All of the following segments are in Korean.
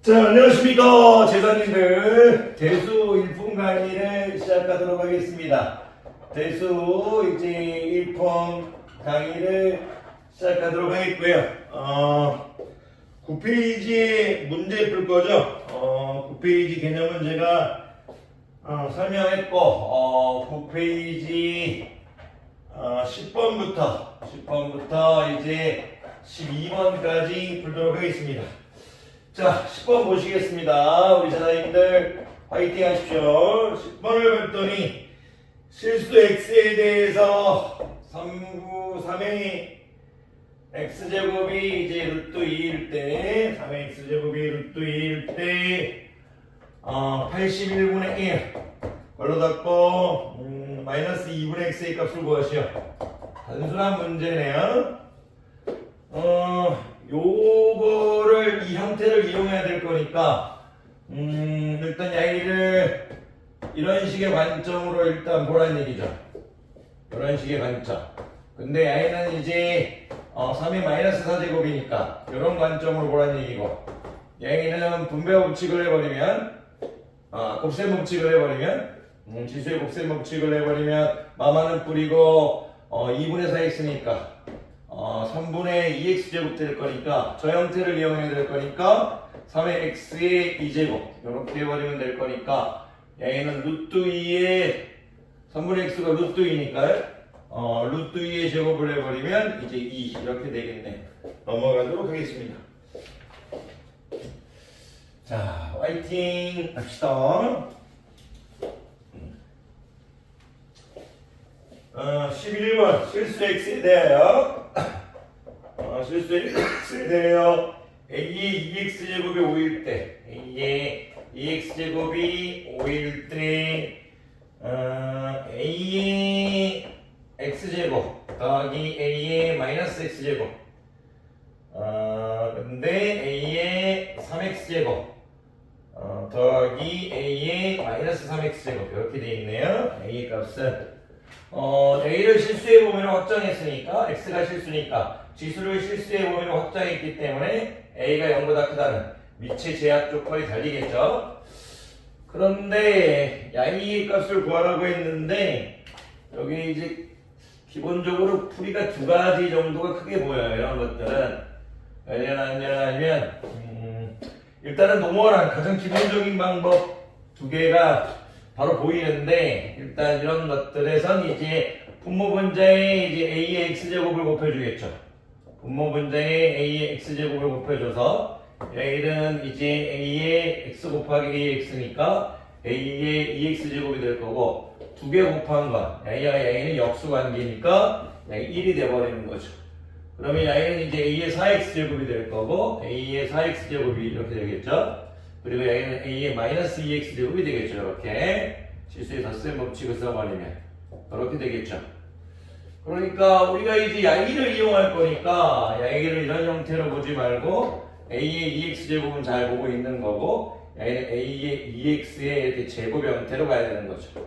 자, 안녕하십니까. 제자님들. 대수 일품 강의를 시작하도록 하겠습니다. 대수 이제 1품 강의를 시작하도록 하겠고요. 어, 9페이지에 문제 풀 거죠. 어, 9페이지 개념 문제가 어, 설명했고, 어, 9페이지 어, 10번부터 10번부터 이제 12번까지 풀도록 하겠습니다. 자, 10번 보시겠습니다. 우리 자녀님들 화이팅 하십시오. 10번을 봤더니 실수 x에 대해서 3구 3의 x제곱이 이제 루트 2일 때 3의 x제곱이 루트 2일 때 어, 81분의 1 걸로 닫고 음, 마이너스 2분의 x의 값을 구하시오. 단순한 문제네요. 어, 요거를 이 형태를 이용해야 될 거니까 음, 일단 야이를 이런 식의 관점으로 일단 보라는 얘기죠. 이런 식의 관점. 근데 야이는 이제 어, 3의 마이너스 4제곱이니까 이런 관점으로 보라는 얘기고 야이는 분배 법칙을 해버리면 아, 곱셈 법칙을 해버리면 음, 지수의 곱셈 법칙을 해버리면 마마는 뿌리고 어, 2분의 4x니까 어, 3분의 2x 제곱 될 거니까 저 형태를 이용해야 될 거니까 3의 x의 2제곱 이렇게 해버리면 될 거니까 얘는 루트 2의 3분의 x가 루트 2니까요 어, 루트 2의 제곱을 해버리면 이제 2 이렇게 되겠네. 넘어가도록 하겠습니다. 자 화이팅 합시다. 어, 11번 실수 x에 대하여 어, 실수 x에 대하여 a의 2x 제곱이 5일 때 a의 2x 제곱이 5일 때 어, a의 x 제곱 더하기 a의 마이너스 x 제곱. 어, 근데 a의 3x 제곱 어, 더하기 a의 마이너스 3x 제곱. 이렇게 돼 있네요. A의 값은. 어, A를 실수의 범위로 확정했으니까? X가 실수니까 지수를 실수의 범위로 확정했기 때문에 A가 0보다 크다는 미치 제약 조건이 달리겠죠. 그런데 야이 값을 구하라고 했는데 여기 이제 기본적으로 풀이가 두 가지 정도가 크게 보여요. 이런 것들은 왜냐하면 음, 일단은 노멀한 가장 기본적인 방법 두 개가 바로 보이는데 일단 이런 것들에선 이제 분모 분자에 이제 a의 x 제곱을 곱해주겠죠. 분모 분자에 a의 x 제곱을 곱해줘서 a는 이제 a의 x 곱하기 a의 x니까 a의 2x 제곱이 될 거고 두 개 곱한 건 a와 a는 역수 관계니까 1이 돼버리는 거죠. 그러면 a는 이제 a의 4x 제곱이 될 거고 a의 4x 제곱이 이렇게 되겠죠. 그리고 여기는 a의 마이너스 2x 제곱이 되겠죠. 이렇게 실수의 덧셈 법칙을 써버리면 그렇게 되겠죠. 그러니까 우리가 이제 야기를 이용할 거니까 야기를 이런 형태로 보지 말고 a의 2x 제곱은 잘 보고 있는 거고 a의 2x의 이렇게 제곱 형태로 가야 되는 거죠.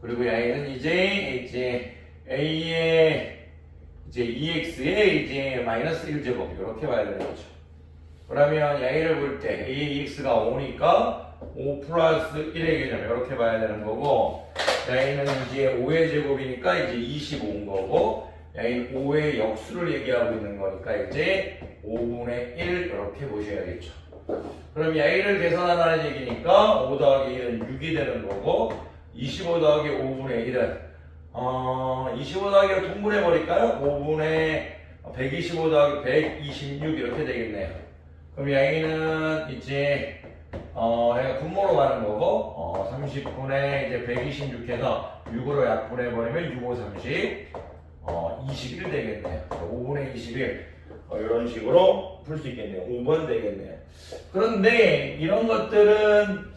그리고 야기는 이제 이제 a의 이제 2x의 이제 마이너스 1제곱 이렇게 봐야 되는 거죠. 그러면 ya를 볼 때 a x가 5니까 5 플러스 1의 개념 이렇게 봐야 되는 거고 ya는 이제 5의 제곱이니까 이제 25인 거고 ya는 5의 역수를 얘기하고 있는 거니까 이제 5분의 1 이렇게 보셔야겠죠. 그럼 ya를 계산하라는 얘기니까 5 더하기 1은 6이 되는 거고 25 더하기 5분의 1은 어, 25 더하기 를 통분해 버릴까요? 5분의 125 더하기 126 이렇게 되겠네요. 그럼 양이는 이제 어 얘가 분모로 가는 거고 어 30분의 이제 126 해서 6으로 약분해 버리면 6, 5, 30 어, 21 되겠네요. 5분의 21 어, 이런 식으로 풀 수 있겠네요. 5번 되겠네요. 그런데 이런 것들은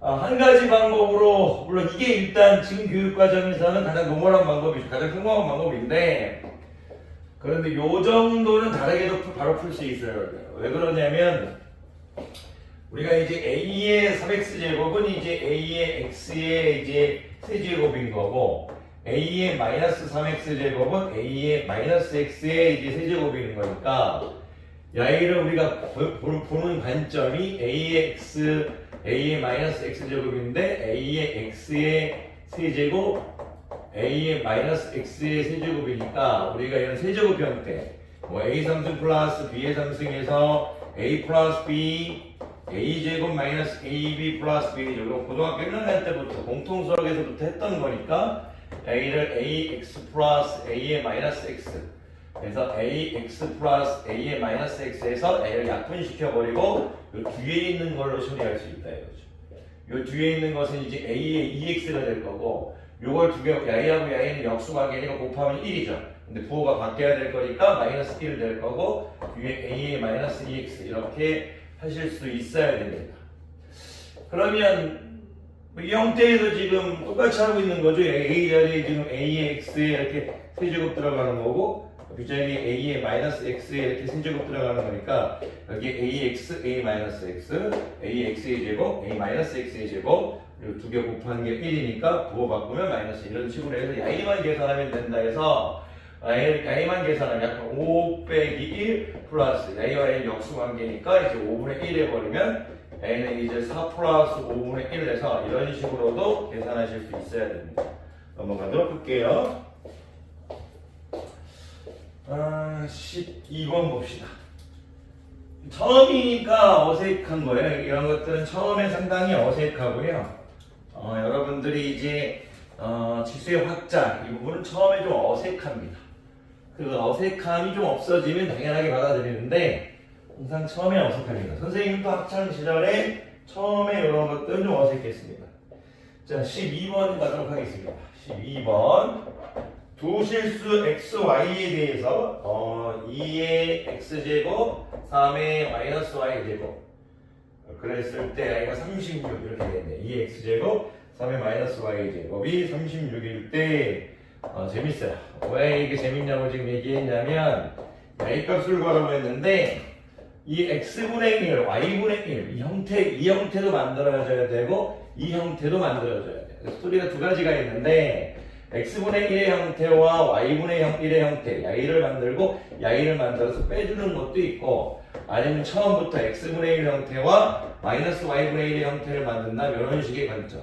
어, 한 가지 방법으로 물론 이게 일단 지금 교육 과정에서는 가장 노멀한 방법이죠. 가장 평범한 방법인데 그런데 요 정도는 다르게도 풀- 바로 풀 수 있어요. 왜 그러냐면 우리가 이제 a의 3x 제곱은 이제 a의 x의 이제 세제곱인 거고 a의 마이너스 3x 제곱은 a의 마이너스 x의 이제 세제곱인 거니까 야이를 우리가 보- 보- 보는 관점이 a의 x a의 마이너스 x 제곱인데 a의 x의 세제곱 a의 마이너스 x의 세제곱이니까 우리가 이런 세제곱 형태 뭐 a 3승 플러스 b의 3승에서 a 플러스 b a 제곱 마이너스 ab 플러스 b 이거 고등학교 1학년 때부터 공통 수학에서부터 했던 거니까 a를 ax 플러스 a의 마이너스 x 그래서 ax 플러스 a의 마이너스 x에서 a를 약분시켜 버리고 요 뒤에 있는 걸로 처리할 수 있다 이거죠. 요 뒤에 있는 것은 이제 a의 2x가 될 거고 요걸 두 개, 야이하고 야이는 역수관계니까 곱하면 1이죠. 근데 부호가 바뀌어야 될 거니까 마이너스 1될 거고 뒤에 a의 마이너스 2x 이렇게 하실 수 있어야 됩니다. 그러면 이 형태에서 지금 똑같이 하고 있는 거죠. a 자리에 지금 a의 x에 이렇게 세제곱 들어가는 거고 b 자리에 a의 마이너스 x에 이렇게 세제곱 들어가는 거니까 여기 ax, a 마이너스 x, ax의 제곱, a 마이너스 x의 제곱 그리고 두 개 곱하는 게 1이니까 부호 바꾸면 마이너스 이런 식으로 해서 야이만 계산하면 된다 해서 야이- 야이만 계산하면 약간 5 빼기 1 플러스 야이와 야이 역수 관계니까 이제 5분의 1 해버리면 야이는 이제 4 플러스 5분의 1 해서 이런 식으로도 계산하실 수 있어야 됩니다. 넘어가도록 할게요. 아, 12번 봅시다. 처음이니까 어색한 거예요. 이런 것들은 처음에 상당히 어색하고요. 어, 여러분들이 이제 어, 지수의 확장 이 부분은 처음에 좀 어색합니다. 그 어색함이 좀 없어지면 당연하게 받아들이는데 항상 처음에 어색합니다. 선생님도 학창 시절에 처음에 이런 것들은 좀 어색했습니다. 자, 12번 가도록 하겠습니다. 12번 두 실수 x, y에 대해서 어, 2의 x제곱, 3의 마이너스 y제곱 그랬을 때 y가 36 이렇게 되는데 2의 x제곱, 3의 마이너스 y제곱이 36일 때 어, 재밌어요. 왜 이게 재밌냐고 지금 얘기했냐면 y 값을 구하라고 했는데 이 x분의 1, y분의 1, 이 형태, 이 형태도 만들어져야 되고 이 형태도 만들어져야 돼요. 스토리가 두 가지가 있는데 x분의 1의 형태와 y분의 1의 형태, 야이를 만들고 야이를 만들어서 빼주는 것도 있고 아니면 처음부터 x분의 1 형태와 마이너스 y분의 1의 형태를 만든다 이런 식의 관점.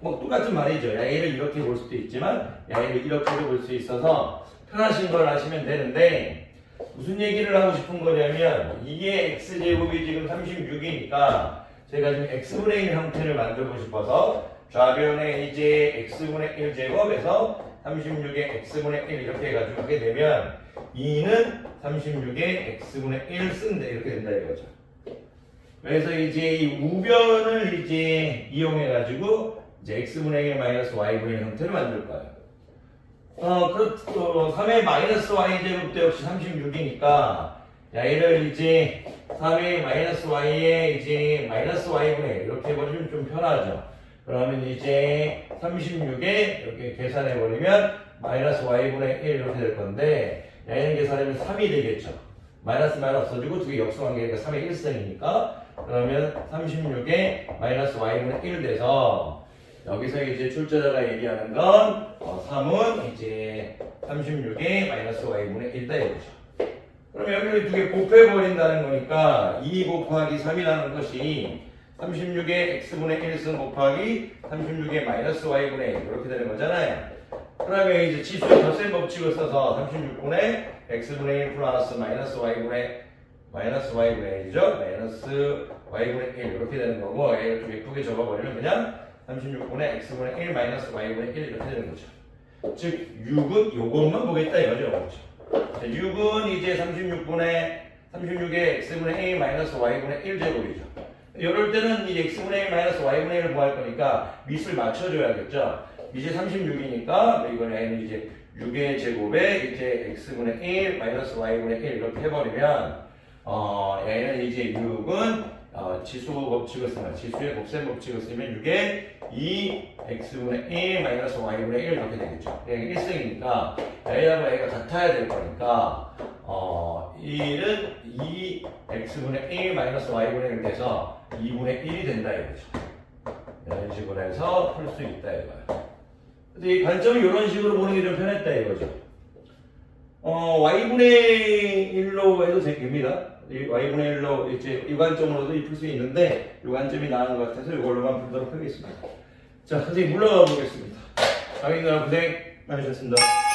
뭐 똑같은 말이죠. 야이를 이렇게 볼 수도 있지만 야이를 이렇게도 볼 수 있어서 편하신 걸 하시면 되는데 무슨 얘기를 하고 싶은 거냐면 이게 x제곱이 지금 36이니까 제가 지금 x분의 1 형태를 만들고 싶어서 좌변에 이제 x분의 1제곱에서 36의 x분의 1 이렇게 해가지고 하게 되면 2는 36의 x분의 1 쓴다 이렇게 된다 이거죠. 그래서 이제 이 우변을 이제 이용해가지고 이제 x분의 1 마이너스 y분의 1 형태를 만들 거예요. 어, 그, 어, 3의 마이너스 y제곱도 역시 36이니까, 야, 얘를 이제 3의 마이너스 y에 이제 마이너스 y분의 1 이렇게 해버리면 좀 편하죠. 그러면 이제 36에 이렇게 계산해버리면 마이너스 y분의 1 이렇게 될 건데, 야, 얘는 계산하면 3이 되겠죠. 마이너스 마이너스 없어지고 두 개 역수관계니까 3의 1승이니까, 그러면 36에 마이너스 y분의 1 돼서, 여기서 이제 출제자가 얘기하는 건 어, 3은 이제 36의 마이너스 y분의 1다 이거죠. 그럼 여기를 두 개 곱해버린다는 거니까 2 곱하기 3이라는 것이 36의 x분의 1승 곱하기 36의 마이너스 y분의 1 이렇게 되는 거잖아요. 그러면 이제 지수의 덧셈 법칙을 써서 36분의 x분의 1 플러스 마이너스 y분의 마이너스 y분의 1이죠. 마이너스 y분의 1 이렇게 되는 거고 얘를 좀 예쁘게 적어버리면 그냥 36분의 x분의 1 마이너스 y분의 1 이렇게 되는 거죠. 즉 6은 요것만 보겠다 이거죠. 그렇죠? 자, 6은 이제 36분의 36의 x분의 1 마이너스 y분의 1 제곱이죠. 이럴 때는 이 x분의 1 마이너스 y분의 1을 구할 거니까 밑을 맞춰줘야겠죠. 밑이 36이니까 이거는 이제 6의 제곱에 이제 x분의 1 마이너스 y분의 1 이렇게 해버리면 어 얘는 이제 6은 어, 지수 법칙을 쓰면 지수의 곱셈 법칙을 쓰면 6에 2 x분의 1 마이너스 y분의 1 이렇게 되겠죠. 얘가 1승이니까 a하고 a가 같아야 될 거니까 어 1은 2 x분의 1 마이너스 y분의 1 돼서 2분의 1이 된다 이거죠. 이런 식으로 해서 풀 수 있다 이거예요. 그래서 이 관점을 이런 식으로 보는 게 좀 편했다 이거죠. 어, y분의 1로 해도 됩니다. 이 y분의 1로 이제 이 관점으로도 풀수 있는데 이 관점이 나은 것 같아서 이걸로만 풀도록 하겠습니다. 자, 선생님 물러가 보겠습니다. 강의가 고생 많으셨습니다.